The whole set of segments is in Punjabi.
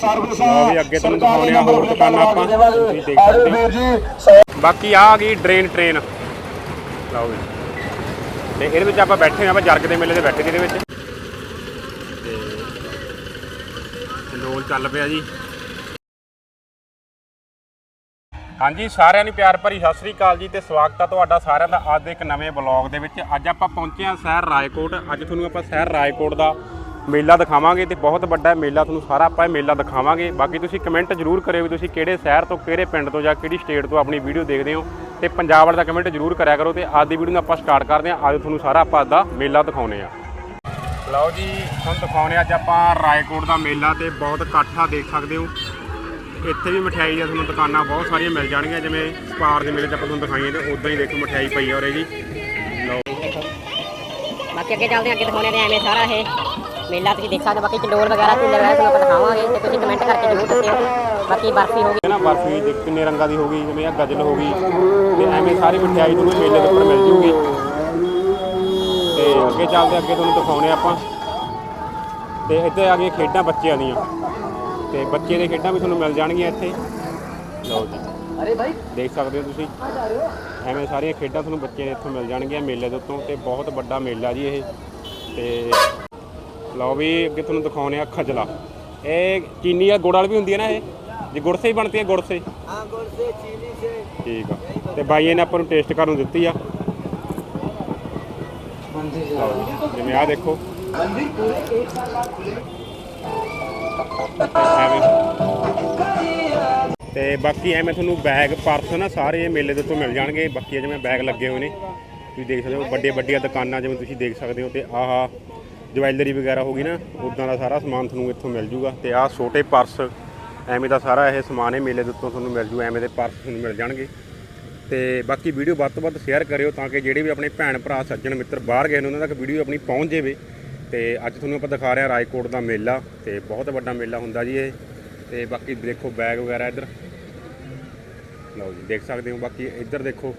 ਸਰਵਿਸ ਲਓ ਵੀ ਅੱਗੇ ਤੁਹਾਨੂੰ ਦਿਖਾਉਂਦੇ ਆ ਹੋਰ ਦੁਕਾਨਾਂ ਆਪਾਂ। ਤੁਸੀਂ ਦੇਖ ਸਕਦੇ ਹੋ। ਵੀਰ ਜੀ ਬਾਕੀ ਆ ਆ ਗਈ ਡਰੇਨ ਟ੍ਰੇਨ। ਲਓ ਵੀ। ਤੇ ਇਹਦੇ ਵਿੱਚ ਆਪਾਂ ਬੈਠੇ ਹਾਂ ਆਪਾਂ ਜਰਗ ਦੇ ਮੇਲੇ ਤੇ ਬੈਠੇ ਜਿਹਦੇ ਵਿੱਚ। ਤੇ ਚੰਡੋਲ ਚੱਲ ਪਿਆ ਜੀ। ਹਾਂਜੀ ਸਾਰਿਆਂ ਨੂੰ ਪਿਆਰ ਭਰੀ ਸਤਿ ਸ੍ਰੀ ਅਕਾਲ ਜੀ ਤੇ ਸਵਾਗਤ ਹੈ ਤੁਹਾਡਾ ਸਾਰਿਆਂ ਦਾ ਅੱਜ ਦੇ ਇੱਕ ਨਵੇਂ ਬਲੌਗ ਦੇ ਵਿੱਚ। ਅੱਜ ਆਪਾਂ ਪਹੁੰਚੇ ਹਾਂ ਸ਼ਹਿਰ ਰਾਏਕੋਟ। ਅੱਜ ਤੁਹਾਨੂੰ ਆਪਾਂ ਸ਼ਹਿਰ ਰਾਏਕੋਟ ਦਾ ਮੇਲਾ ਦਿਖਾਵਾਂਗੇ ਤੇ ਬਹੁਤ ਵੱਡਾ ਇਹ ਮੇਲਾ ਤੁਹਾਨੂੰ ਸਾਰਾ ਆਪਾਂ ਇਹ ਮੇਲਾ ਦਿਖਾਵਾਂਗੇ। ਬਾਕੀ ਤੁਸੀਂ ਕਮੈਂਟ ਜ਼ਰੂਰ ਕਰਿਓ ਵੀ ਤੁਸੀਂ ਕਿਹੜੇ ਸ਼ਹਿਰ ਤੋਂ, ਕਿਹੜੇ ਪਿੰਡ ਤੋਂ ਜਾਂ ਕਿਹੜੀ ਸਟੇਟ ਤੋਂ ਆਪਣੀ ਵੀਡੀਓ ਦੇਖਦੇ ਹੋ। ਤੇ ਪੰਜਾਬ ਵਾਲੇ ਦਾ ਕਮੈਂਟ ਜ਼ਰੂਰ ਕਰਿਆ ਕਰੋ ਤੇ ਅੱਜ ਦੀ ਵੀਡੀਓ ਨੂੰ ਆਪਾਂ ਸਟਾਰਟ ਕਰਦੇ ਹਾਂ। ਅੱਜ ਤੁਹਾਨੂੰ ਸਾਰਾ ਆਪਾਂ ਅੱਜ ਦਾ ਮੇਲਾ ਦਿਖਾਉਨੇ ਆ ਲਓ ਜੀ, ਤੁਹਾਨੂੰ ਦਿਖਾਉਨੇ ਅੱਜ ਆਪਾਂ ਰਾਏਕੋਟ ਦਾ ਮੇਲਾ ਤੇ ਬਹੁਤ ਇਕੱਠਾ ਦੇਖ ਸਕਦੇ ਹੋ। ਇੱਥੇ ਵੀ ਮਠਿਆਈ ਦੀਆਂ ਤੁਹਾਨੂੰ ਦੁਕਾਨਾਂ ਬਹੁਤ ਸਾਰੀਆਂ ਮਿਲ ਜਾਣਗੀਆਂ, ਜਿਵੇਂ ਸਪਾਰ ਦੇ ਮੇਲੇ 'ਚ ਆਪਾਂ ਤੁਹਾਨੂੰ ਦਿਖਾਈਏ ਤੇ ਉਦਾਂ ਹੀ ਦੇਖੋ ਮਠਿਆਈ ਪਈ ਹੋ ਉਰੇ ਜੀ। ਲਓ। ਬਾਕੀ ਅੱਗੇ ਚੱਲਦੇ ਅੱਗੇ ਦਿਖਾਉਣੇ ਨੇ ਐਵੇਂ ਸਾਰਾ ਇਹ। ਮੇਲਾ ਤੁਸੀਂ ਦੇਖ ਸਕਦੇ ਬਾਕੀ ਚੰਡੋਲ ਵਗੈਰਾ ਝੂਲੇ ਵਗੈਰਾ ਤੁਹਾਨੂੰ ਆਪਾਂ ਦਿਖਾਵਾਂਗੇ ਤੇ ਤੁਸੀਂ ਕਮੈਂਟ ਕਰਕੇ ਜ਼ਰੂਰ ਦੱਸਿਓ। ਬਾਕੀ ਬਰਫੀ ਹੋ ਗਈ। ਨਾ ਬਰਫੀ ਦੀ ਕਿੰਨੇ ਰੰਗਾਂ ਦੀ ਹੋ ਗਈ, ਜਿਵੇਂ ਆ ਗਜਲ ਹੋ ਗਈ, ਤੇ ਐਵੇਂ ਸਾਰੀ ਮਠਿਆਈ ਤੁਹਾਨੂੰ ਮੇਲੇ ਦੇ ਉੱਪਰ ਮਿਲ ਜੂਗੀ। ਤੇ ਅੱਗੇ ਚੱਲਦੇ, ਅੱਗੇ ਤੁਹਾਨੂੰ ਦਿਖਾਉਣੇ ਆਪਾਂ। ਤੇ ਇੱਥੇ ਆ ਗਈਆਂ ਖੇਡਾਂ ਬੱਚਿਆਂ ਦੀਆਂ। ਤੇ ਬੱਚੇ ਦੇ ਖੇਡਾਂ ਵੀ ਤੁਹਾਨੂੰ ਮਿਲ ਜਾਣਗੀਆਂ ਇੱਥੇ। ਲਓ ਜੀ। ਅਰੇ ਭਾਈ ਦੇਖ ਸਕਦੇ ਹੋ ਤੁਸੀਂ। ਐਵੇਂ ਸਾਰੀਆਂ ਖੇਡਾਂ ਤੁਹਾਨੂੰ ਬੱਚਿਆਂ ਦੇ ਇੱਥੋਂ ਮਿਲ ਜਾਣਗੀਆਂ ਮੇਲੇ ਦੇ ਉੱਤੋਂ, ਤੇ ਬਹੁਤ ਵੱਡਾ ਮੇਲਾ ਜੀ ਇਹ। ਤੇ ਲਓ ਵੀ ਅੱਗੇ ਤੁਹਾਨੂੰ ਦਿਖਾਉਣੇ ਆ ਖਜਲਾ ਇਹ ਚੀਨੀ ਆ ਗੁੜ ਵਾਲੀ ਵੀ ਹੁੰਦੀ ਹੈ ਨਾ ਇਹ ਜੀ ਗੁੜ ਸੇ ਹੀ ਬਣਦੀ ਹੈ ਗੁੜ ਸੇ हाँ गुड़ से चीनी से ਠੀਕ ਆ ਤੇ ਬਾਈਏ ਨੇ ਆਪਾਂ ਨੂੰ ਟੇਸਟ ਕਰਨ ਨੂੰ ਦਿੱਤੀ ਆ ਲਓ ਜੀ, ਜਿਵੇਂ ਆ ਦੇਖੋ ਐਵੇਂ ਤੇ ਬਾਕੀ ਐਵੇਂ ਤੁਹਾਨੂੰ ਬੈਗ ਪਰਸ ਨਾ ਸਾਰੇ ਮੇਲੇ ਦੇ ਉੱਤੋਂ ਮਿਲ ਜਾਣਗੇ ਬਾਕੀ ਜਿਵੇਂ ਬੈਗ ਲੱਗੇ ਹੋਏ ਨੇ ਤੁਸੀਂ ਦੇਖ ਸਕਦੇ ਹੋ ਵੱਡੇ ਵੱਡੀਆਂ ਦੁਕਾਨਾਂ ਜਿਵੇਂ ਤੁਸੀਂ ਦੇਖ ਸਕਦੇ ਹੋ ਤੇ ਆਹ ਜਵੈਲਰੀ ਵਗੈਰਾ ਹੋ ਗਈ ਨਾ ਉਦਾਂ ਦਾ ਸਾਰਾ ਸਮਾਨ ਤੁਹਾਨੂੰ ਇੱਥੋਂ ਮਿਲ ਜੂਗਾ ਤੇ ਆਹ ਛੋਟੇ ਪਰਸ, ਐਵੇਂ ਦਾ ਸਾਰਾ ਇਹ ਸਮਾਨ ਹੈ ਮੇਲੇ ਦੇ ਉੱਤੋਂ ਤੁਹਾਨੂੰ ਮਿਲ ਜੂ, ਐਵੇਂ ਦੇ ਪਰਸ ਤੁਹਾਨੂੰ ਮਿਲ ਜਾਣਗੇ। ਤੇ ਬਾਕੀ ਵੀਡੀਓ ਵੱਧ ਤੋਂ ਵੱਧ ਸ਼ੇਅਰ ਕਰਿਓ ਤਾਂ ਕਿ ਜਿਹੜੇ ਵੀ ਆਪਣੇ ਭੈਣ ਭਰਾ, ਸੱਜਣ ਮਿੱਤਰ ਬਾਹਰ ਗਏ ਨੇ, ਉਹਨਾਂ ਤੱਕ ਵੀਡੀਓ ਆਪਣੀ ਪਹੁੰਚ ਜਾਵੇ। ਤੇ ਅੱਜ ਤੁਹਾਨੂੰ ਆਪਾਂ ਦਿਖਾ ਰਹੇ ਹਾਂ ਰਾਏਕੋਟ ਦਾ ਮੇਲਾ, ਤੇ ਬਹੁਤ ਵੱਡਾ ਮੇਲਾ ਹੁੰਦਾ ਜੀ ਇਹ। ਤੇ ਬਾਕੀ ਦੇਖੋ ਬੈਗ ਵਗੈਰਾ ਇੱਧਰ। ਲਓ ਜੀ, ਦੇਖ ਸਕਦੇ ਹੋ, ਬਾਕੀ ਇੱਧਰ ਦੇਖੋ।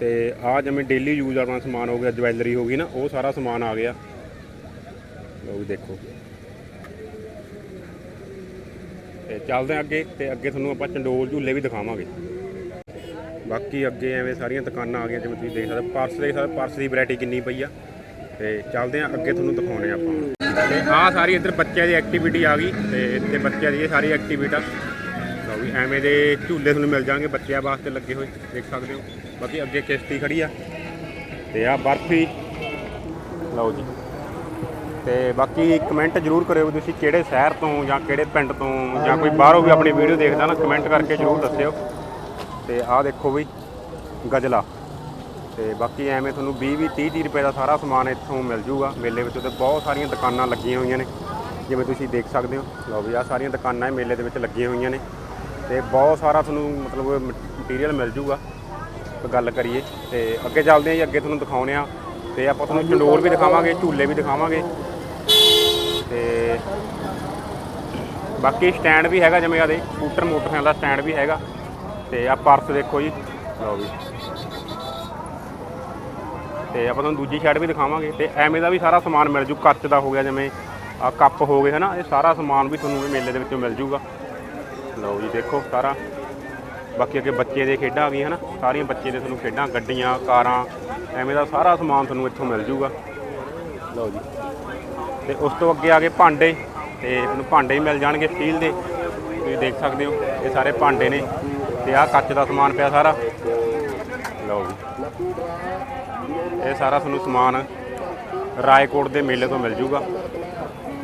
ਤੇ ਆ ਜਿਵੇਂ ਡੇਲੀ ਯੂਜ਼ ਵਾਲਾ ਸਮਾਨ ਹੋ ਗਿਆ ਜਵੈਲਰੀ ਹੋ ਗਈ ਨਾ, ਉਹ ਸਾਰਾ ਸਮਾਨ ਆ ਗਿਆ। ਲਓ ਦੇਖੋ। ਤੇ ਚੱਲਦੇ ਹਾਂ ਅੱਗੇ, ਤੇ ਅੱਗੇ ਤੁਹਾਨੂੰ ਆਪਾਂ ਚੰਡੋਲ ਝੂਲੇ ਵੀ ਦਿਖਾਵਾਂਗੇ। ਬਾਕੀ ਅੱਗੇ ਐਵੇਂ ਸਾਰੀਆਂ ਦੁਕਾਨਾਂ ਆ ਗਈਆਂ, ਜਿਵੇਂ ਤੁਸੀਂ ਦੇਖ ਸਕਦੇ ਹੋ। ਪਰਸ ਦੇਖ ਸਕਦੇ ਪਰਸ ਦੀ ਵੈਰਾਈਟੀ ਕਿੰਨੀ ਪਈ ਆ। ਤੇ ਚੱਲਦੇ ਹਾਂ, ਅੱਗੇ ਤੁਹਾਨੂੰ ਦਿਖਾਉਣੇ ਆਪਾਂ। ਤੇ ਆਹ ਸਾਰੀ ਇੱਧਰ ਬੱਚਿਆਂ ਦੀ ਐਕਟੀਵਿਟੀ ਆ ਗਈ, ਤੇ ਇੱਥੇ ਬੱਚਿਆਂ ਦੀ ਇਹ ਸਾਰੀ ਐਕਟੀਵਿਟੀ ਲਓ ਵੀ ਐਵੇਂ ਦੇ ਝੂਲੇ ਤੁਹਾਨੂੰ ਮਿਲ ਜਾਣਗੇ, ਬੱਚਿਆਂ ਵਾਸਤੇ ਲੱਗੇ ਹੋਏ, ਦੇਖ ਸਕਦੇ ਹੋ। ਬਾਕੀ ਅੱਗੇ ਕਿਸ਼ਤੀ ਖੜੀ ਆ। ਤੇ ਆ ਬਰਫੀ। ਲਓ ਜੀ। ਤੇ ਬਾਕੀ ਕਮੈਂਟ ਜ਼ਰੂਰ ਕਰਿਓ ਵੀ ਤੁਸੀਂ ਕਿਹੜੇ ਸ਼ਹਿਰ ਤੋਂ ਜਾਂ ਕਿਹੜੇ ਪਿੰਡ ਤੋਂ ਜਾਂ ਕੋਈ ਬਾਹਰੋਂ ਵੀ ਆਪਣੀ ਵੀਡੀਓ ਦੇਖਦਾ ਨਾ ਕਮੈਂਟ ਕਰਕੇ ਜ਼ਰੂਰ ਦੱਸਿਓ। ਤੇ ਆਹ ਦੇਖੋ ਵੀ, ਗਜਲਾ। ਤੇ ਬਾਕੀ ਐਵੇਂ ਤੁਹਾਨੂੰ 20 20 30 30 ਰੁਪਏ ਦਾ ਸਾਰਾ ਸਮਾਨ ਇੱਥੋਂ ਮਿਲ ਜੂਗਾ। ਮੇਲੇ ਵਿੱਚ ਤੇ ਬਹੁਤ ਸਾਰੀਆਂ ਦੁਕਾਨਾਂ ਲੱਗੀਆਂ ਹੋਈਆਂ ਨੇ, ਜਿਵੇਂ ਤੁਸੀਂ ਦੇਖ ਸਕਦੇ ਹੋ। ਲਓ ਵੀ ਆਹ ਸਾਰੀਆਂ ਦੁਕਾਨਾਂ ਮੇਲੇ ਦੇ ਵਿੱਚ ਲੱਗੀਆਂ ਹੋਈਆਂ ਨੇ। ਤੇ ਬਹੁਤ ਸਾਰਾ ਤੁਹਾਨੂੰ ਮਤਲਬ ਮਟੀਰੀਅਲ ਮਿਲ ਜੂਗਾ। ਗੱਲ ਕਰੀਏ ਤੇ ਅੱਗੇ ਚੱਲਦੇ ਹਾਂ ਜੀ, ਅੱਗੇ ਤੁਹਾਨੂੰ ਦਿਖਾਉਣੇ ਆ ਤੇ ਆਪਾਂ ਤੁਹਾਨੂੰ ਚੰਡੋਲ ਵੀ ਦਿਖਾਵਾਂਗੇ, ਝੂਲੇ ਵੀ ਦਿਖਾਵਾਂਗੇ। ਤੇ ਬਾਕੀ ਸਟੈਂਡ ਵੀ ਹੈਗਾ ਜਿਵੇਂ ਆਦੇ ਸਕੂਟਰ ਮੋਟਰਸਾਈਕਲ ਦਾ ਸਟੈਂਡ ਵੀ ਹੈਗਾ। ਤੇ ਆ ਪਰਸ ਦੇਖੋ ਜੀ, ਲਓ ਵੀ। ਤੇ ਆਪਾਂ ਤੁਹਾਨੂੰ ਦੂਜੀ ਸ਼ੈਡ ਵੀ ਦਿਖਾਵਾਂਗੇ। ਤੇ ਐਵੇਂ ਦਾ ਵੀ ਸਾਰਾ ਸਮਾਨ ਮਿਲ ਜੂ, ਕੱਚ ਦਾ ਹੋ ਗਿਆ ਜਿਵੇਂ ਆ ਕੱਪ ਹੋ ਗਏ ਹਨਾ, ਇਹ ਸਾਰਾ ਸਮਾਨ ਵੀ ਤੁਹਾਨੂੰ ਮੇਲੇ ਦੇ ਵਿੱਚੋਂ ਮਿਲ ਜੂਗਾ। ਲਓ ਜੀ, ਦੇਖੋ ਸਾਰਾ। ਬਾਕੀ ਅੱਗੇ ਬੱਚੇ ਦੇ ਖੇਡਾਂ ਆ ਗਈਆਂ ਹਨਾ? ਸਾਰੀਆਂ ਬੱਚੇ ਦੇ ਤੁਹਾਨੂੰ ਖੇਡਾਂ, ਗੱਡੀਆਂ, ਕਾਰਾਂ, ਐਵੇਂ ਦਾ ਸਾਰਾ ਸਮਾਨ ਤੁਹਾਨੂੰ ਇੱਥੋਂ ਮਿਲ ਜੂਗਾ। ਲਓ ਜੀ। ਤੇ ਉਸ ਤੋਂ ਅੱਗੇ ਆ ਗਏ ਭਾਂਡੇ। ਤੇ ਤੁਹਾਨੂੰ ਭਾਂਡੇ ਹੀ ਮਿਲ ਜਾਣਗੇ ਸਟੀਲ ਦੇ। ਤੁਸੀਂ ਦੇਖ ਸਕਦੇ ਹੋ, ਇਹ ਸਾਰੇ ਭਾਂਡੇ ਨੇ। ਤੇ ਆਹ ਕੱਚ ਦਾ ਸਮਾਨ ਪਿਆ ਸਾਰਾ। ਲਓ ਜੀ। ਇਹ ਸਾਰਾ ਤੁਹਾਨੂੰ ਸਮਾਨ ਰਾਏਕੋਟ ਦੇ ਮੇਲੇ ਤੋਂ ਮਿਲ ਜੂਗਾ।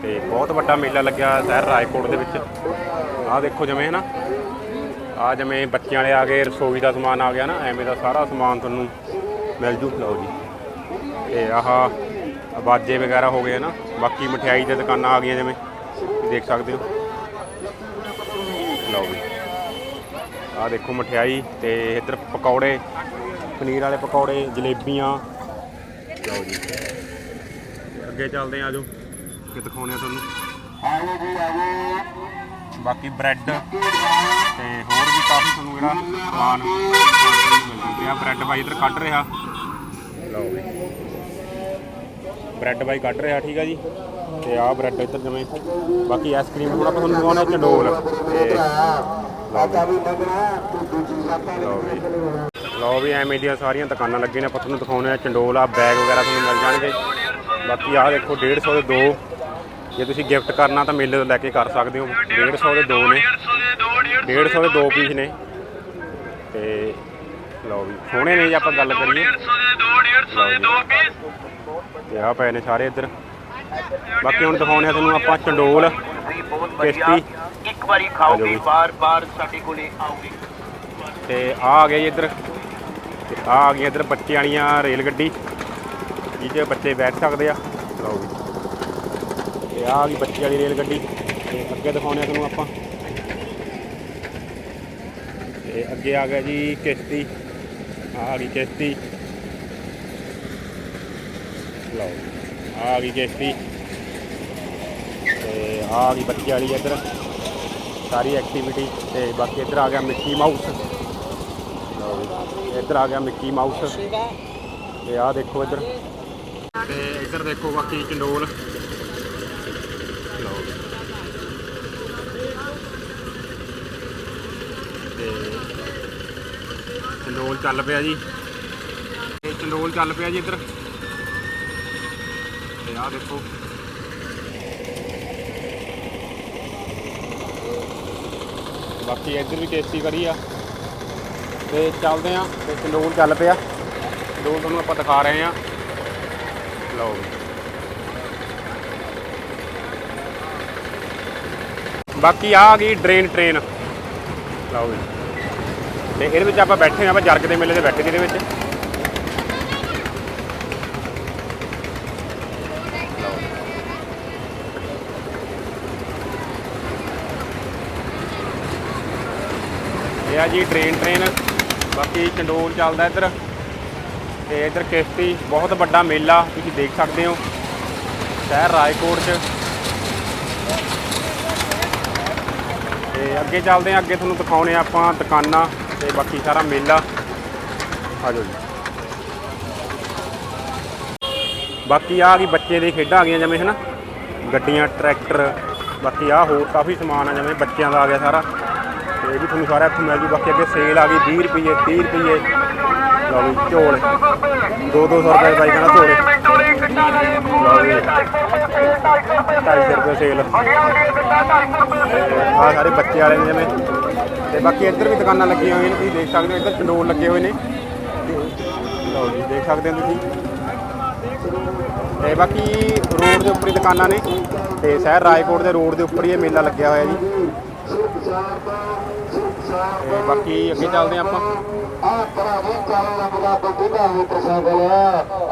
ਤੇ ਬਹੁਤ ਵੱਡਾ ਮੇਲਾ ਲੱਗਿਆ ਸ਼ਹਿਰ ਰਾਏਕੋਟ ਦੇ ਵਿੱਚ। ਆਹ ਦੇਖੋ ਜਿਵੇਂ ਨਾ ਆ ਜਿਵੇਂ ਬੱਚਿਆਂ ਵਾਲੇ ਆ ਗਏ, ਰਸੋਈ ਦਾ ਸਮਾਨ ਆ ਗਿਆ ਨਾ, ਐਵੇਂ ਦਾ ਸਾਰਾ ਸਮਾਨ ਤੁਹਾਨੂੰ ਮਿਲ ਜੂ। ਲਓ ਜੀ। ਤੇ ਆਹ ਬਾਜੇ ਵਗੈਰਾ ਹੋ ਗਏ ਨਾ ਬਾਕੀ ਮਠਿਆਈ ਦੀਆਂ ਦੁਕਾਨਾਂ ਆ ਗਈਆਂ ਜਿਵੇਂ ਦੇਖ ਸਕਦੇ ਹੋ। ਲਓ ਜੀ। ਆਹ ਦੇਖੋ ਮਠਿਆਈ ਤੇ ਇੱਧਰ ਪਕੌੜੇ, ਪਨੀਰ ਵਾਲੇ ਪਕੌੜੇ, ਜਲੇਬੀਆਂ। ਲਓ ਜੀ। ਅੱਗੇ ਚੱਲਦੇ ਆ, ਆਜੋ। ਕਿ ਦਿਖਾਉਣੇ ਆ ਤੁਹਾਨੂੰ। ਆਓ ਜੀ ਆਓ ਬਾਕੀ ਬ੍ਰੈਡ ਤੇ ਹੋਰ ਵੀ ਕਾਫੀ ਤੁਹਾਨੂੰ ਜਿਹੜਾ ਸਮਾਨ ਮਿਲ ਜੂਗਾ ਬ੍ਰੈਡ ਬਾਈ ਇੱਧਰ ਕੱਢ ਰਿਹਾ। ਲਓ ਵੀ। ਬ੍ਰੈਡ ਬਾਈ ਕੱਢ ਰਿਹਾ, ਠੀਕ ਆ ਜੀ। ਤੇ ਆਹ ਬ੍ਰੈਡ ਇੱਧਰ ਜਿਵੇਂ ਬਾਕੀ ਆਈਸਕ੍ਰੀਮ ਹੁਣ ਆਪਾਂ ਤੁਹਾਨੂੰ ਦਿਖਾਉਣਾ ਚੰਡੋਲ ਤੇ ਲਓ ਵੀ। ਐਵੇਂ ਦੀਆਂ ਸਾਰੀਆਂ ਦੁਕਾਨਾਂ ਲੱਗੀਆਂ ਨੇ। ਆਪਾਂ ਤੁਹਾਨੂੰ ਦਿਖਾਉਣੇ ਆ ਚੰਡੋਲ ਆ ਬੈਗ ਵਗੈਰਾ ਤੁਹਾਨੂੰ ਮਿਲ ਜਾਣਗੇ। ਬਾਕੀ ਆਹ ਦੇਖੋ 150 ਦੇ ਦੋ। ਜੇ ਤੁਸੀਂ ਗਿਫਟ ਕਰਨਾ ਤਾਂ ਮੇਲੇ ਤੋਂ ਲੈ ਕੇ ਕਰ ਸਕਦੇ ਹੋ। 150 ਦੇ ਦੋ ਨੇ। 150 ਦੇ ਦੋ ਪੀਸ ਨੇ। ਤੇ ਲਓ ਵੀ ਸੋਹਣੇ ਨੇ ਜੇ ਆਪਾਂ ਗੱਲ ਕਰੀਏ। ਲਓ ਜੀ। ਤੇ ਆਹ ਪਏ ਨੇ ਸਾਰੇ ਇੱਧਰ। ਬਾਕੀ ਹੁਣ ਦਿਖਾਉਣੇ ਆ ਤੁਹਾਨੂੰ ਆਪਾਂ ਚੰਡੋਲ ਕਿਸ਼ਤੀ। ਇੱਕ ਵਾਰੀ ਖਾਓਗੇ। ਬਾਰ-ਬਾਰ ਸਾਡੇ ਕੋਲੇ ਆਓਗੇ। ਤੇ ਆ ਆ ਜੀ ਇੱਧਰ। ਤੇ ਆ ਆ ਗਈ ਇੱਧਰ ਬੱਚੇ ਵਾਲੀਆਂ ਰੇਲ ਗੱਡੀ। ਜਿਹਦੇ ਬੱਚੇ ਬੈਠ ਸਕਦੇ ਆ। ਲਓ ਵੀ। ਤੇ ਆਹ ਆ ਗਈ ਬੱਚੇ ਵਾਲੀ ਰੇਲ ਗੱਡੀ। ਤੇ ਅੱਗੇ ਦਿਖਾਉਣੇ ਆ ਤੁਹਾਨੂੰ ਆਪਾਂ। ਤੇ ਅੱਗੇ ਆ ਗਿਆ ਜੀ ਕਿਸ਼ਤੀ। ਆ ਗਈ ਕਿਸ਼ਤੀ। ਲਓ ਆ ਗਈ ਕਿਸ਼ਤੀ। ਤੇ ਆ ਗਈ ਬੱਚੇ ਵਾਲੀ ਇੱਧਰ। ਸਾਰੀ ਐਕਟੀਵਿਟੀ ਤੇ ਬਾਕੀ ਇੱਧਰ ਆ ਗਿਆ ਮਿੱਕੀ ਮਾਊਸ ਇੱਧਰ ਆ ਗਿਆ ਮਿੱਕੀ ਮਾਊਸ ਤੇ ਆਹ ਦੇਖੋ ਇੱਧਰ। ਤੇ ਇੱਧਰ ਦੇਖੋ ਬਾਕੀ ਚੰਡੋਲ ਲਓ ਵੀ। ਤੇ ਚੰਡੋਲ ਚੱਲ ਪਿਆ ਜੀ। ਤੇ ਚੰਡੋਲ ਚੱਲ ਪਿਆ ਜੀ ਇੱਧਰ। ਤੇ ਆਹ ਦੇਖੋ। ਬਾਕੀ ਇੱਧਰ ਵੀ ਟੇਸਟੀ ਕਰੀ ਆ। ਤੇ ਚੱਲਦੇ ਆ, ਤੇ ਚੰਡੋਲ ਚੱਲ ਪਿਆ। ਚੰਡੋਲ ਤੁਹਾਨੂੰ ਆਪਾਂ ਦਿਖਾ ਰਹੇ ਆ। ਲਓ ਵੀ। ਬਾਕੀ ਆ ਗਈ ਡਰੇਨ ਟ੍ਰੇਨ। ਲਓ ਜੀ। ਤੇ ਇਹਦੇ ਵਿੱਚ ਆਪਾਂ ਬੈਠੇ ਹਾਂ, ਆਪਾਂ ਜਰਗ ਦੇ ਮੇਲੇ ਤੇ ਬੈਠੇ ਜਿਹਦੇ ਵਿੱਚ। ਇਹ ਆ ਜੀ ਟ੍ਰੇਨ ਟ੍ਰੇਨ ਬਾਕੀ ਚੰਡੋਲ ਚੱਲਦਾ ਇੱਧਰ। ਤੇ ਇੱਧਰ ਕਿਸ਼ਤੀ, ਬਹੁਤ ਵੱਡਾ ਮੇਲਾ, ਤੁਸੀਂ ਦੇਖ ਸਕਦੇ ਹੋ। ਸ਼ਹਿਰ ਰਾਏਕੋਟ 'ਚ। ਤੇ ਅੱਗੇ ਚੱਲਦੇ ਆ ਅੱਗੇ ਤੁਹਾਨੂੰ ਦਿਖਾਉਣੇ ਆ ਆਪਾਂ ਦੁਕਾਨਾਂ। ਤੇ ਬਾਕੀ ਸਾਰਾ ਮੇਲਾ। ਆ ਜਾਓ ਜੀ। ਬਾਕੀ ਆ ਗਈ ਬੱਚੇ ਦੀ ਖੇਡਾਂ ਆ ਗਈਆਂ ਜਿਵੇਂ, ਹਨਾ? ਗੱਡੀਆਂ, ਟਰੈਕਟਰ, ਬਾਕੀ ਆ ਹੋਰ ਕਾਫੀ ਸਮਾਨ ਆ ਜਿਵੇਂ ਬੱਚਿਆਂ ਦਾ ਆ ਗਿਆ ਸਾਰਾ। ਤੇ ਇਹ ਵੀ ਤੁਹਾਨੂੰ ਸਾਰਾ ਇੱਥੋਂ ਮਿਲ ਜੂ। ਬਾਕੀ ਅੱਗੇ ਸੇਲ ਆ ਗਈ 20 ਰੁਪਏ 30 ਰੁਪਏ ਲਓ ਵੀ ਝੋਲ। 2-200 ਰੁਪਏ ਬਾਈ ਕਹਿੰਦਾ ਝੋਲੇ। ਲਓ ਵੀ 250 ਰੁਪਏ ਸੇਲ ਆ ਸਾਰੇ ਬੱਚੇ ਵਾਲੇ ਨੇ ਜਿਵੇਂ ਤੇ ਬਾਕੀ ਇੱਧਰ ਵੀ ਦੁਕਾਨਾਂ ਲੱਗੀਆਂ ਹੋਈਆਂ ਨੇ, ਤੁਸੀਂ ਦੇਖ ਸਕਦੇ ਹੋ, ਇੱਧਰ ਚੰਡੋਲ ਲੱਗੇ ਹੋਏ ਨੇ। ਲਓ ਜੀ, ਦੇਖ ਸਕਦੇ ਹੋ ਤੁਸੀਂ। ਤੇ ਬਾਕੀ ਰੋਡ ਦੇ ਉੱਪਰ ਹੀ ਦੁਕਾਨਾਂ ਨੇ, ਤੇ ਸ਼ਹਿਰ ਰਾਏਕੋਟ ਦੇ ਰੋਡ ਦੇ ਉੱਪਰ ਹੀ ਇਹ ਮੇਲਾ ਲੱਗਿਆ ਹੋਇਆ ਜੀ। ਤੇ ਬਾਕੀ ਅੱਗੇ ਚੱਲਦੇ ਆਪਾਂ। ਆ ਭਰਾਵੋ ਚਾਰ ਲੱਗਦਾ ਬੱਬੂ ਦਾ ਮੋਟਰਸਾਈਕਲ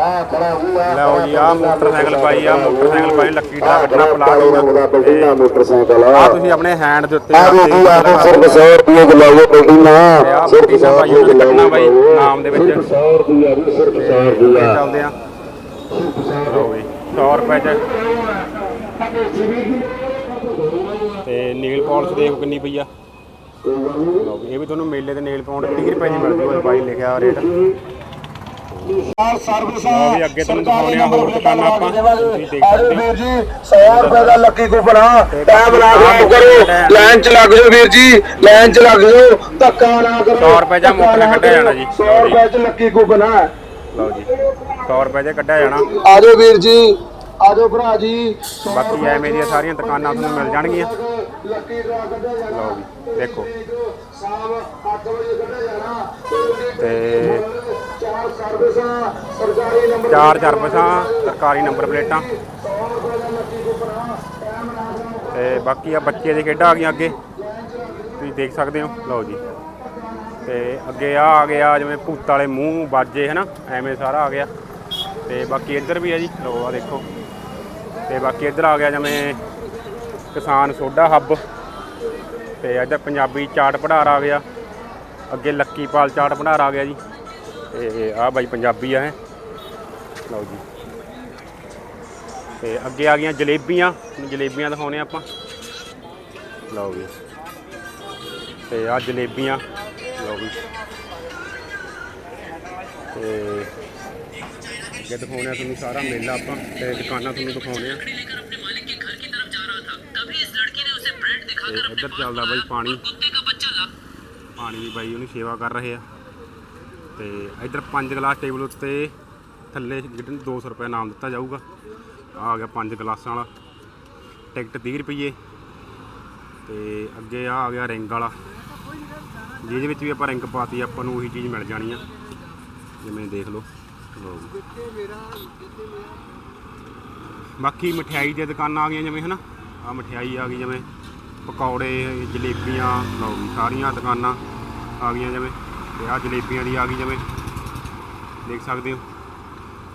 ਆ। ਖੜਾ ਹੋਇਆ ਲਓ ਜੀ ਆ ਮੋਟਰਸਾਈਕਲ ਪਾਈ ਆ ਮੋਟਰਸਾਈਕਲ ਪਾਈ ਲੱਕੀ ਦਾ ਕੱਢਣਾ ਪਲਾ ਲੱਗਦਾ ਬੱਬੂ ਦਾ ਮੋਟਰਸਾਈਕਲ ਆ। ਤੁਸੀਂ ਆਪਣੇ ਹੈਂਡ ਦੇ ਉੱਤੇ ਆ ਵੀ ਕੇ ਆ ਸਿਰਫ 100 ਰੁਪਏ ਦੇ ਲਾਓ ਬੇਟੀ ਨਾ। ਤੇ ਆਹ ਸਿਰਫ ਬੁਟੀਕਾਂ 100 ਪਾਈ ਉਹਨਾਂ ਨੇ ਕੱਢਣਾ ਬਾਈ ਨਾਮ ਦੇ ਵਿੱਚ। ਸਿਰਫ 100 ਰੁਪਏ ਵੀ ਸਿਰਫ 100 ਅੱਗੇ ਰੁਪਏ ਚੱਲਦੇ ਆ ਲਓ ਜੀ 100 ਰੁਪਏ ਚ। ਤੇ ਨੀਲ ਪਾਲਿਸ਼ ਦੇਖੋ ਕਿੰਨੀ ਪਈ ਆ। ਲਓ ਵੀ ਇਹ ਵੀ ਤੁਹਾਨੂੰ ਮੇਲੇ ਦੇ ਨੇਲ ਪਾਉਂਡ 30 ਰੁਪਏ ਦੀ ਮਿਲ ਜੂਗਾ ਬਾਈ ਲਿਖਿਆ ਰੇਟ। ਸਰਵਿਸ ਲਓ ਵੀ ਅੱਗੇ ਤੁਹਾਨੂੰ ਦਿਖਾਉਂਦੇ ਆ ਹੋਰ ਦੁਕਾਨਾਂ ਆਪਾਂ। ਤੁਸੀਂ ਦੇਖ ਆਜੋ ਸਕਦੇ ਹੋ। ਵੀਰ ਜੀ 100 ਰੁਪਏ ਦਾ ਲੱਕੀ ਕੂਪਨ ਆ। ਟਾਈਮ ਨਾ ਖਰਾਬ ਕਰੋ ਲਾਈਨ ਚ ਲੱਗ ਜਾਓ ਵੀਰ ਜੀ ਲਾਈਨ ਚ ਲੱਗ ਜਾਓ। ਧੱਕਾ ਨਾ ਕਰੋ 100 ਰੁਪਏ ਦਾ ਮੁੱਖ ਨਾਲ ਕੱਢਿਆ ਜਾਣਾ ਜੀ। 100 ਰੁਪਏ ਚ ਲੱਕੀ ਕੂਪਨ ਆ। ਲਓ ਜੀ 100 ਰੁਪਏ ਚ ਕੱਢਿਆ ਜਾਣਾ। ਆਜੋ ਵੀਰ ਜੀ। ਆਜੋ ਭਰਾ ਜੀ। ਬਾਕੀ ਐਵੇਂ ਦੀਆਂ ਸਾਰੀਆਂ ਦੁਕਾਨਾਂ ਤੁਹਾਨੂੰ ਮਿਲ ਜਾਣਗੀਆਂ। ਲਓ ਵੀ ਦੇਖੋ। ਸ਼ਾਮ 8 ਵਜੇ ਕੱਢਿਆ ਜਾਣਾ ਤੇ ਚਾਰ ਸਰਵਿਸਾਂ ਸਰਕਾਰੀ ਨੰਬਰ ਚਾਰ ਚਾਰ ਸਰਕਾਰੀ ਨੰਬਰ ਪਲੇਟਾਂ। ਤੇ ਬਾਕੀ ਆ ਬੱਚੇ ਦੀ ਖੇਡਾਂ ਆ ਗਈਆਂ ਅੱਗੇ। ਤੁਸੀਂ ਦੇਖ ਸਕਦੇ ਹੋ। ਲਓ ਜੀ। ਤੇ ਅੱਗੇ ਆ ਆ ਗਿਆ ਜਿਵੇਂ ਭੂਤ ਵਾਲੇ ਮੂੰਹ ਬਾਜੇ, ਹਨਾ? ਐਵੇਂ ਸਾਰਾ ਆ ਗਿਆ। ਤੇ ਬਾਕੀ ਇੱਧਰ ਵੀ ਆ ਜੀ। ਲਓ ਆ ਦੇਖੋ। ਤੇ ਬਾਕੀ ਇੱਧਰ ਆ ਗਿਆ ਜਿਵੇਂ ਕਿਸਾਨ ਸੋਡਾ ਹੱਬ। ਤੇ ਇੱਧਰ ਪੰਜਾਬੀ ਚਾਟ ਭੰਡਾਰ ਆ ਗਿਆ। ਅੱਗੇ ਲੱਕੀ ਪਾਲ ਚਾਟ ਭੰਡਾਰ ਆ ਗਿਆ ਜੀ। ਤੇ ਆਹ ਬਾਈ ਪੰਜਾਬੀ ਆ ਹੈ ਲਓ ਜੀ। ਤੇ ਅੱਗੇ ਆ ਗਈਆਂ ਜਲੇਬੀਆਂ। ਹੁਣ ਜਲੇਬੀਆਂ ਦਿਖਾਉਣੇ ਆਪਾਂ। ਲਓ ਜੀ। ਤੇ ਆ ਜਲੇਬੀਆਂ। ਲਓ ਜੀ। ਤੇ ਅੱਗੇ ਦਿਖਾਉਣੇ ਆ ਤੁਹਾਨੂੰ ਸਾਰਾ ਮੇਲਾ ਆਪਾਂ ਤੇ ਦੁਕਾਨਾਂ ਤੁਹਾਨੂੰ ਦਿਖਾਉਣੇ ਆ। ਇੱਧਰ ਚੱਲਦਾ ਬਾਈ ਪਾਣੀ। ਪਾਣੀ ਦੀ ਬਾਈ ਉਹਨੂੰ ਸੇਵਾ ਕਰ ਰਹੇ ਆ। ਤੇ ਇੱਧਰ ਪੰਜ ਗਲਾਸ ਟੇਬਲ ਉੱਤੇ ਥੱਲੇ ਜਿਹੜੇ 200 ਰੁਪਏ ਨਾਮ ਦਿੱਤਾ ਜਾਊਗਾ। ਆ ਗਿਆ ਪੰਜ ਗਲਾਸਾਂ ਵਾਲਾ। ਟਿਕਟ 30 ਰੁਪਏ ਤੇ ਅੱਗੇ ਆ ਆ ਗਿਆ ਰਿੰਗ ਵਾਲਾ। ਜਿਹਦੇ ਵਿੱਚ ਵੀ ਆਪਾਂ ਰਿੰਗ ਪਾਤੀ ਆਪਾਂ ਨੂੰ ਉਹੀ ਚੀਜ਼ ਮਿਲ ਜਾਣੀ ਆ। ਜਿਵੇਂ ਦੇਖ ਲਓ। ਲਓ ਜੀ। ਬਾਕੀ ਮਠਿਆਈ ਦੀਆਂ ਦੁਕਾਨਾਂ ਆ ਗਈਆਂ ਜਿਵੇਂ, ਹਨਾ? ਆ ਮਠਿਆਈ ਆ ਗਈ ਜਿਵੇਂ, ਪਕੌੜੇ, ਜਲੇਬੀਆਂ, ਲਓ ਜੀ, ਸਾਰੀਆਂ ਦੁਕਾਨਾਂ ਆ ਗਈਆਂ ਜਿਵੇਂ, ਤੇ ਆ ਜਲੇਬੀਆਂ ਦੀ ਆ ਗਈ ਜਿਵੇਂ, ਦੇਖ ਸਕਦੇ ਹੋ।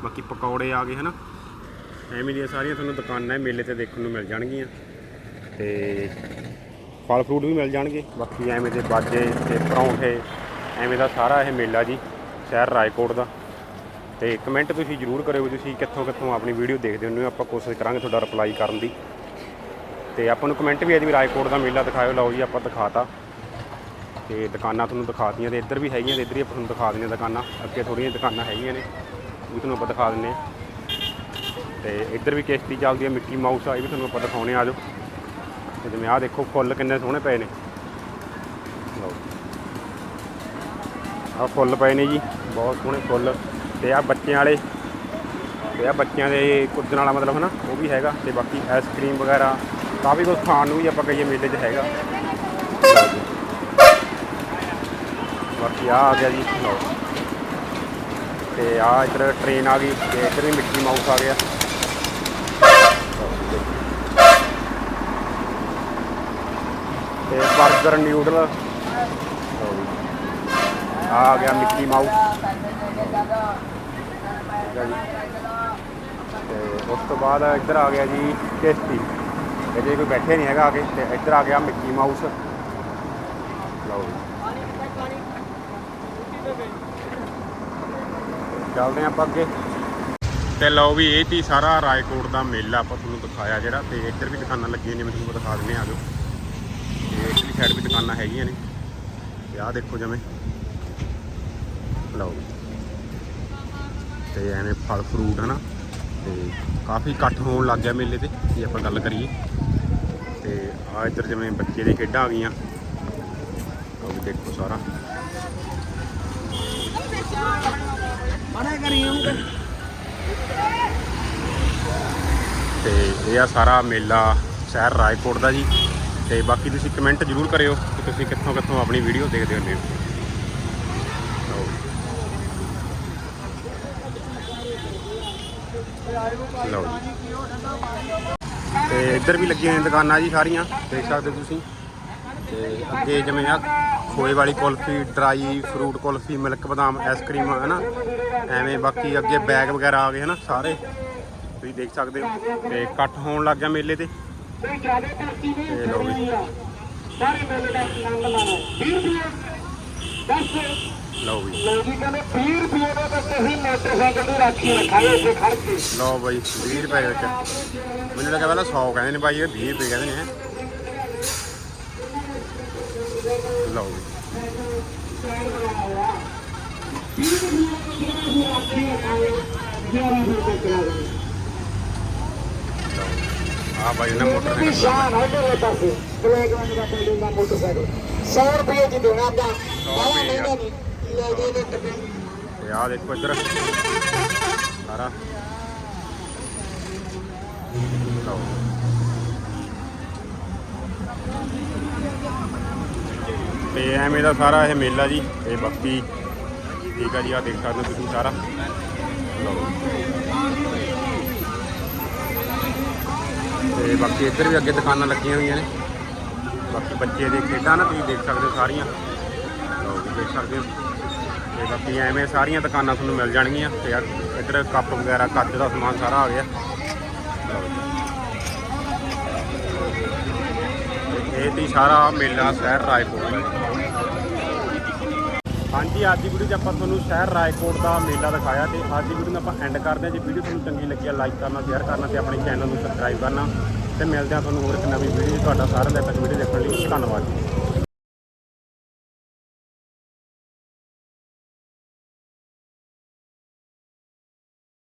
ਬਾਕੀ ਪਕੌੜੇ ਆ ਗਏ, ਹਨਾ? ਐਵੇਂ ਦੀਆਂ ਸਾਰੀਆਂ ਤੁਹਾਨੂੰ ਦੁਕਾਨਾਂ ਮੇਲੇ ਤੇ ਦੇਖਣ ਨੂੰ ਮਿਲ ਜਾਣਗੀਆਂ। ਤੇ ਫਲ ਫਰੂਟ ਵੀ ਮਿਲ ਜਾਣਗੇ। ਬਾਕੀ ਐਵੇਂ ਦੇ ਬਾਜੇ ਤੇ ਪਰੌਂਠੇ, ਐਵੇਂ ਦਾ ਸਾਰਾ ਇਹ ਮੇਲਾ ਜੀ, ਸ਼ਹਿਰ ਰਾਏਕੋਟ ਦਾ। ਤੇ ਕਮੈਂਟ ਤੁਸੀਂ ਜਰੂਰ ਕਰਿਓ ਵੀ ਤੁਸੀਂ ਕਿੱਥੋਂ ਕਿੱਥੋਂ ਆਪਣੀ ਵੀਡੀਓ ਦੇਖਦੇ ਹੋ, ਆਪਾਂ ਕੋਸ਼ਿਸ਼ ਕਰਾਂਗੇ ਤੁਹਾਡਾ ਰਿਪਲਾਈ ਕਰਨ ਦੀ। ਤੇ ਆਪਾਂ ਨੂੰ ਕਮੈਂਟ ਵੀ ਅੱਜ ਵੀ ਰਾਏਕੋਟ ਦਾ ਮੇਲਾ ਦਿਖਾਇਓ, ਲਓ ਜੀ ਆਪਾਂ ਦਿਖਾਤਾ। ਤੇ ਦੁਕਾਨਾਂ ਤੁਹਾਨੂੰ ਦਿਖਾਤੀਆਂ ਤੇ ਇੱਧਰ ਵੀ ਹੈਗੀਆਂ ਤੇ ਇੱਧਰ ਹੀ ਆਪਾਂ ਤੁਹਾਨੂੰ ਦਿਖਾ ਦਿੰਦੇ ਹਾਂ ਦੁਕਾਨਾਂ। ਅੱਗੇ ਥੋੜ੍ਹੀਆਂ ਦੁਕਾਨਾਂ ਹੈਗੀਆਂ ਨੇ, ਉਹ ਵੀ ਤੁਹਾਨੂੰ ਆਪਾਂ ਦਿਖਾ ਦਿੰਦੇ ਹਾਂ। ਤੇ ਇੱਧਰ ਵੀ ਕਿਸ਼ਤੀ ਚੱਲਦੀ ਹੈ, ਮਿੱਕੀ ਮਾਊਸ ਆ, ਇਹ ਵੀ ਤੁਹਾਨੂੰ ਆਪਾਂ ਦਿਖਾਉਣੇ ਆ ਜਾਓ ਤੇ ਜਿਵੇਂ ਆਹ ਦੇਖੋ, ਫੁੱਲ ਕਿੰਨੇ ਸੋਹਣੇ ਪਏ ਨੇ। ਲਓ। ਆਹ ਫੁੱਲ ਪਏ ਨੇ ਜੀ, ਬਹੁਤ ਸੋਹਣੇ ਫੁੱਲ। ਤੇ ਆ ਬੱਚਿਆਂ ਵਾਲੇ ਤੇ ਆ ਬੱਚਿਆਂ ਦੇ ਕੁੱਦਣ ਵਾਲਾ ਮਤਲਬ ਹਨਾ, ਉਹ ਵੀ ਹੈਗਾ ਤੇ ਬਾਕੀ ਆਈਸਕ੍ਰੀਮ ਵਗੈਰਾ, ਕਾਫੀ ਕੁਝ ਖਾਣ ਨੂੰ ਵੀ ਆਪਾਂ ਕਹੀਏ ਮੇਲੇ 'ਚ ਹੈਗਾ। ਬਾਕੀ ਆ ਆ ਗਿਆ ਜੀ। ਲਓ ਤੇ ਆ ਇੱਧਰ ਟ੍ਰੇਨ ਆ ਗਈ ਤੇ ਇੱਧਰ ਵੀ ਮਿੱਟੀ ਮਾਊਸ ਆ ਗਿਆ। ਤੇ 버ਗਰ ਨਿਊਡਲ ਲਓ ਆ ਆ ਗਿਆ ਮਿੱਕੀ ਮਾਊਸ ਠੀਕ ਜੀ। ਤੇ ਉਸ ਤੋਂ ਬਾਅਦ ਇੱਧਰ ਆ ਗਿਆ ਜੀ ਕਿਸ਼ਤੀ ਇਹਦੇ ਕੋਈ ਬੈਠੇ ਨਹੀਂ ਹੈਗਾ ਆ ਕੇ। ਤੇ ਇੱਧਰ ਆ ਗਿਆ ਮਿੱਕੀ ਮਾਊਸ। ਲਓ ਜੀ। ਚੱਲਦੇ ਹਾਂ ਆਪਾਂ ਅੱਗੇ। ਤੇ ਲਓ ਵੀ ਇਹ ਤੀ ਸਾਰਾ ਰਾਏਕੋਟ ਦਾ ਮੇਲਾ ਆਪਾਂ ਤੁਹਾਨੂੰ ਦਿਖਾਇਆ ਜਿਹੜਾ। ਤੇ ਇੱਧਰ ਵੀ ਦੁਕਾਨਾਂ ਲੱਗੀਆਂ ਨੇ ਮੈਂ ਤੁਹਾਨੂੰ ਦਿਖਾ ਦਿੰਦੇ ਆ ਆਜੋ ਤੇ ਇਧਰਲੀ ਸਾਈਡ ਵੀ ਦੁਕਾਨਾਂ ਹੈਗੀਆਂ ਨੇ। ਤੇ ਆਹ ਦੇਖੋ ਜਿਵੇਂ ਲਓ ਤੇ ਐਵੇਂ ਫਲ ਫਰੂਟ ਹਨਾ ਤੇ ਕਾਫੀ ਇਕੱਠ ਹੋਣ ਲੱਗ ਗਿਆ ਮੇਲੇ ਤੇ ਜੇ ਆਪਾਂ ਗੱਲ ਕਰੀਏ। ਤੇ ਆ ਇੱਧਰ ਜਿਵੇਂ ਬੱਚੇ ਦੇ ਖੇਡਾਂ ਆ ਗਈਆਂ। ਉਹ ਵੀ ਦੇਖੋ ਸਾਰਾ। ਤੇ। ਇਹ ਆ ਸਾਰਾ ਮੇਲਾ ਸ਼ਹਿਰ ਰਾਏਕੋਟ ਦਾ ਜੀ। ਤੇ ਬਾਕੀ ਤੁਸੀਂ ਕਮੈਂਟ ਜ਼ਰੂਰ ਕਰਿਓ ਕਿ ਤੁਸੀਂ ਕਿੱਥੋਂ ਕਿੱਥੋਂ ਆਪਣੀ ਵੀਡੀਓ ਦੇਖਦੇ ਹੁੰਦੇ ਹੋ। ਲਓ। ਜੀ। ਤੇ ਇੱਧਰ ਵੀ ਲੱਗੀਆਂ ਹੋਈਆਂ ਦੁਕਾਨਾਂ ਜੀ ਸਾਰੀਆਂ, ਦੇਖ ਸਕਦੇ ਹੋ ਤੁਸੀਂ। ਤੇ ਅੱਗੇ ਜਿਵੇਂ ਆ, ਖੋਏ ਵਾਲੀ kulfi, dry fruit kulfi, milk ਬਦਾਮ ਆਈਸਕ੍ਰੀਮ ਹੈ ਨਾ ਐਵੇਂ ਬਾਕੀ ਅੱਗੇ ਬੈਗ ਵਗੈਰਾ ਆ ਗਏ, ਹਨਾ, ਸਾਰੇ। ਤੁਸੀਂ ਦੇਖ ਸਕਦੇ ਹੋ। ਤੇ ਇਕੱਠ ਹੋਣ ਲੱਗ ਗਿਆ ਮੇਲੇ ਤੇ। ਤੇ ਲਓ ਵੀ ਲਓ ਵੀ ਲਓ ਬਾਈ 20 ਰੁਪਏ ਦੇ ਵਿੱਚ ਮੈਨੂੰ ਲੱਗਾ ਪਹਿਲਾਂ 100 ਕਹਿੰਦੇ ਨੇ ਬਾਈ ਇਹ 20 ਰੁਪਏ ਕਹਿੰਦੇ ਨੇ। ਲਓ ਵੀ ਆ ਬਾਈ ਨੇ ਮੋਟਰ ਦੀ ਸ਼ਾਨ ਹੈ ਮੇਰੇ ਪਾਸੇ। ਰੰਗ ਦਾ ਬਿਲਡਿੰਗ ਦਾ ਮੋਟਰਸਾਈਕਲ। 100 ਰੁਪਏ ਚ ਦੇਣਾ ਦਾ ਬਾਲਾ ਮਹਿੰਗਾ ਨਹੀਂ। ਜੇ ਦੇ ਤੇ ਆ ਦੇਖੋ ਇੱਧਰ। ਸਾਰਾ। ਲਓ। ਤੇ ਐਵੇਂ ਦਾ ਸਾਰਾ ਇਹ ਮੇਲਾ ਜੀ ਤੇ ਬਾਕੀ। ਠੀਕ ਆ ਜੀ ਆ ਦੇਖ ਸਕਦੇ ਹੋ ਤੁਸੀਂ ਸਾਰਾ। ਲਓ। ਤੇ ਬਾਕੀ ਇੱਧਰ ਵੀ ਅੱਗੇ ਦੁਕਾਨਾਂ ਲੱਗੀਆਂ ਹੋਈਆਂ ਨੇ। ਬਾਕੀ ਬੱਚੇ ਦੇ ਖੇਡਾਂ ਨਾ ਤੁਸੀਂ ਦੇਖ ਸਕਦੇ ਹੋ ਸਾਰੀਆਂ। ਲਓ ਵੀ ਦੇਖ ਸਕਦੇ ਹੋ। ਤੇ ਬਾਕੀ ਐਵੇਂ ਸਾਰੀਆਂ ਦੁਕਾਨਾਂ ਤੁਹਾਨੂੰ ਮਿਲ ਜਾਣਗੀਆਂ ਤੇ ਯਾਰ ਇੱਧਰ ਕੱਪ ਵਗੈਰਾ, ਕੱਚ ਦਾ ਸਮਾਨ ਸਾਰਾ ਆ ਗਿਆ। ਇਹ ਤੀ ਸਾਰਾ ਮੇਲਾ ਸ਼ਹਿਰ ਰਾਏਕੋਟ ਹਾਂਜੀ, ਅੱਜ ਦੀ ਵੀਡੀਓ 'ਚ ਆਪਾਂ ਤੁਹਾਨੂੰ ਸ਼ਹਿਰ ਰਾਏਕੋਟ ਦਾ ਮੇਲਾ ਦਿਖਾਇਆ ਤੇ ਅੱਜ ਦੀ ਵੀਡੀਓ ਨੂੰ ਆਪਾਂ ਐਂਡ ਕਰਦੇ ਹਾਂ। ਜੇ ਵੀਡੀਓ ਤੁਹਾਨੂੰ ਚੰਗੀ ਲੱਗੀ ਆ ਲਾਈਕ ਕਰਨਾ ਸ਼ੇਅਰ ਕਰਨਾ ਤੇ ਆਪਣੇ ਚੈਨਲ ਨੂੰ ਸਬਸਕ੍ਰਾਈਬ ਕਰਨਾ। ਤੇ ਮਿਲਦੇ ਹਾਂ ਤੁਹਾਨੂੰ ਹੋਰ ਇੱਕ ਨਵੀਂ ਵੀਡੀਓ ਤੁਹਾਡਾ ਸਾਰਿਆਂ ਦਾ ਤੱਕ ਵੀਡੀਓ ਦੇਖਣ ਲਈ ਧੰਨਵਾਦ ਜੀ।